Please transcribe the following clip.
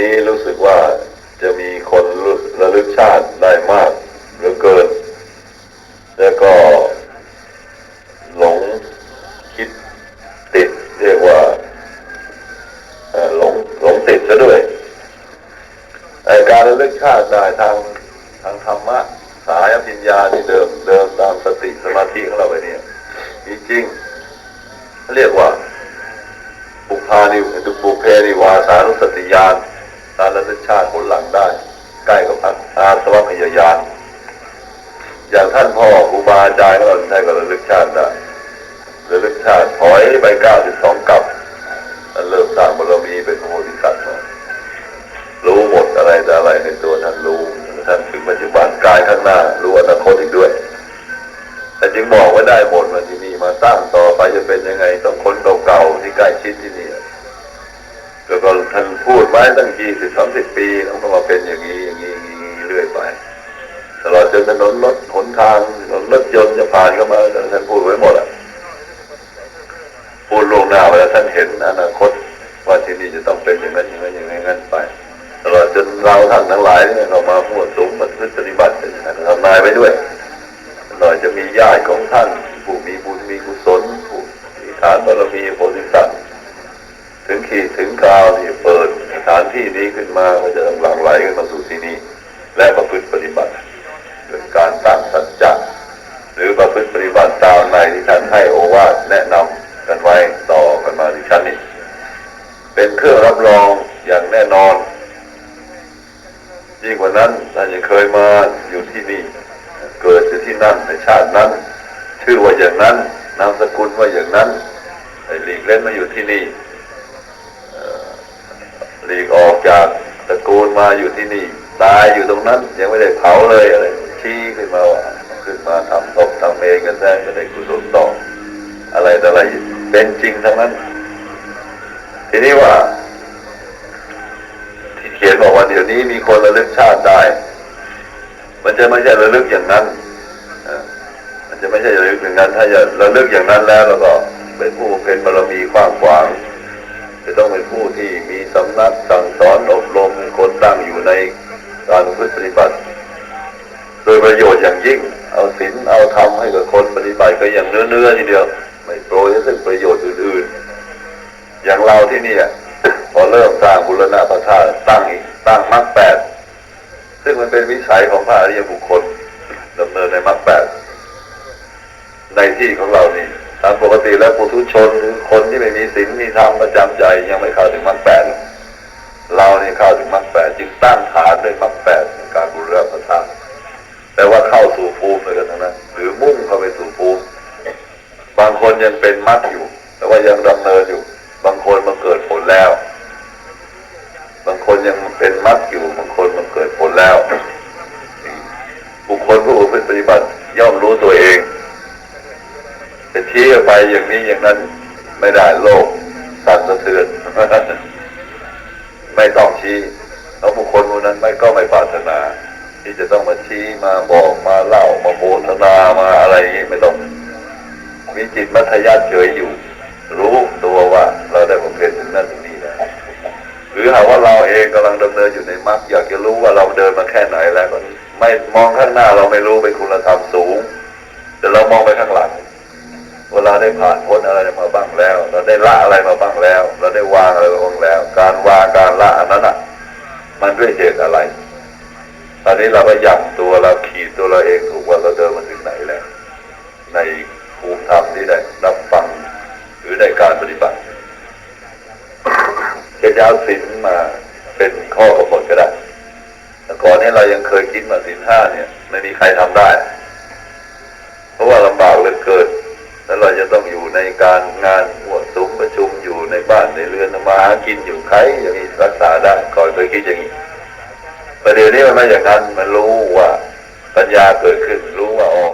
นี้รู้สึกว่าจะมีคนระลึกชาติได้มากหลือเกิน แล้วก็หลงคิดติดเรียกว่าหลงหลงติดซะด้วยการระลึกชาติได้ทางทางธรรมะสายอภิญญาที่เดิมเดิมตามสติสมาธิของเราไปเนี่ยมีจริงเรียกว่าปุพานิวปุเพนิวาสานุสติญาณ ตาระลึกชาติผลหลังได้ ใกล้กับอาสวัคยายานอย่างท่านพ่อครูบาอาจารย์ของเราท่านก็ระลึกชาติได้ระลึกชาติถอยไปเก้าสิบสองกับเริ่มสร้างบารมีเป็นพระโพธิสัตว์รู้หมดอะไรแต่อะไรในตัวท่านรู้ท่านถึงปัจจุบันกายข้างหน้ารู้อนาคตอีกด้วยแต่จึงบอกไว้ได้หมด พูดไว้ตั้งยี่สิบสามสิบปีแล้วก็มาเป็นอย่างนี้อย่างนี้อย่างนี้เรื่อยไปตลอดจนถนนรถหนทางถนนรถยนต์จะผ่านเข้ามาท่านพูดไว้หมดอะพูดลงหน้าไว้แล้วท่านเห็นอนาคตว่าที่นี่จะต้องเป็นอย่างนั้นอย่างนั้นอย่างนั้นไป ตลอดจนเราท่านทั้งหลายเนี่ยเรามาพูดสูงมาพึ่งปฏิบัติเป็นท่านทำนายไปด้วยหน่อยจะมีญาติของท่านผู้มีบุญมีกุศลผู้มีฐานบารมีโพธิสัตว์ถึงขีดถึงคราวที่เปิดสถาน ที่นี้ขึ้นมาก็จะหลั่งไหลกันมาสู่ที่นี่และประพฤติปฏิบัติเป็นการตั้งสัจจะหรือประพฤติปฏิบัติตามในที่ท่านให้โอวาทแนะนำกันไว้ต่อกันมาที่ชั้นนี้ เป็นเครื่องรับรองอย่างแน่นอนยิ่งกว่านั้นท่านยังเคยมาอยู่ที่นี่ เกิดอยู่ที่นั่นในชาตินั้น ชื่อว่าอย่างนั้นนามสกุลว่าอย่างนั้นไอ้หลีกเล่นมาอยู่ที่นี่ หลีกออกจากตระกูลมาอยู่ที่นี่ ตายอยู่ตรงนั้น ยังไม่ได้เผาเลยอะไรชี้ขึ้นมาว่าขึ้นมาทำตบทำเองกันแท้ก็ได้กุศลต่อ อะไรต่อะไรเป็นจริงทั้งนั้น ทีนี้ว่า ที่เขียนบอกว่าเดี๋ยวนี้มีคนระลึกชาติได้ มันจะไม่ใช่ระลึกอย่างนั้นอ่อมันจะไม่ใช่ระลึกอย่างนั้น ถ้าจะระลึกอย่างนั้นแล้วเราก็เป็นผู้เป็นบารมีกว้างขวาง จะต้องเป็นผู้ที่มีสำนักสั่งสอนอบรมเป็นคนตั้งอยู่ในการประพฤติปฏิบัติ โดยประโยชน์อย่างยิ่ง เอาศีลเอาธรรมให้กับคนปฏิบัติก็อย่างเนื้อเนื้อทีเดียว ไม่โปรยซึ่งประโยชน์อื่นๆ อย่างเราที่นี่พอเริ่มสร้างบุรณะพระธาตุตั้งอีกตั้งมรรคแปดซึ่งมันเป็นวิสัยของพระอริยบุคคลดำเนินในมรรคแปดในที่ของเรานี่ามปกติแล้วปุถุชนหรือคนที่ไม่มีศีลมีธรรมประจำใจยังไม่เข้าถึงมรรคแปดเรานี่เข้าถึงมรรคแปดจึงตั้งฐานด้วยมรรคแปดในการบุรณะพระธาตุแต่ว่าเข้าสู่ภูมิเลยกันทั้งนั้นหรือมุ่งเข้าไปสู่ภูมิบางคนยังเป็นมรรคอยู่ แต่ว่ายังดำเนินอยู่ บางคนมาเกิดผลแล้ว บางคนยังเป็นมรรคอยู่ บางคนมันเกิดผลแล้ว บุคคลผู้ประพฤติปฏิบัติย่อมรู้ตัวเอง ไปอย่างนี้อย่างนั้นไม่ได้โลกสั่นสะเทือนไม่ต้องชี้แล้วบุคคลผู้นั้นไม่ก็ไม่ปรารถนา ที่จะต้องมาชี้มาบอกมาเล่ามาโฆษณามาอะไรนี้ไม่ต้องมีจิตมัธยัสถ์เฉยอยู่ รู้ตัวว่าเราได้บำเพ็ญถึงนั่นถึงนี่แล้วหรือหากว่าเราเองกำลังดำเนินอยู่ในมรรคอยากจะรู้ว่าเราเดินมาแค่ไหนแล้วก็ไม่มองข้างหน้าเราไม่รู้เป็นคุณธรรมสูง แต่เรามองไปข้างหลัง เวลาได้ผ่านพ้นอะไรมาบ้างแล้ว เราได้ละอะไรมาบ้างแล้ว เราได้วางอะไรมาบ้างแล้ว การวางการละอันนั้นอะมันด้วยเหตุอะไร ตอนนี้เราก็ยันตัวเราขีดตัวเราเองถูกว่าเราเดินมาถึงไหนแล้ว ในภูมิธรรมที่ได้รับฟังหรือได้การปฏิบัติจะจะเอาศีลมาเป็นข้อกำหนดก็ได้แต่ก่อนนี้เรายังเคยคิดมาศีลห้าเนี่ย ไม่มีใครทำได้ เพราะว่าลำบากเหลือเกิน ในการงานหัวซุ้มประชุมอยู่ในบ้านในเรือนมาหากินอยู่ใครอย่างนี้รักษาได้ก่อนเคยคิดอย่างนี้ประเดี๋ยวนี้มันไม่อย่างนั้นมันรู้ว่าปัญญาเกิดขึ้นรู้ว่าอ๋อ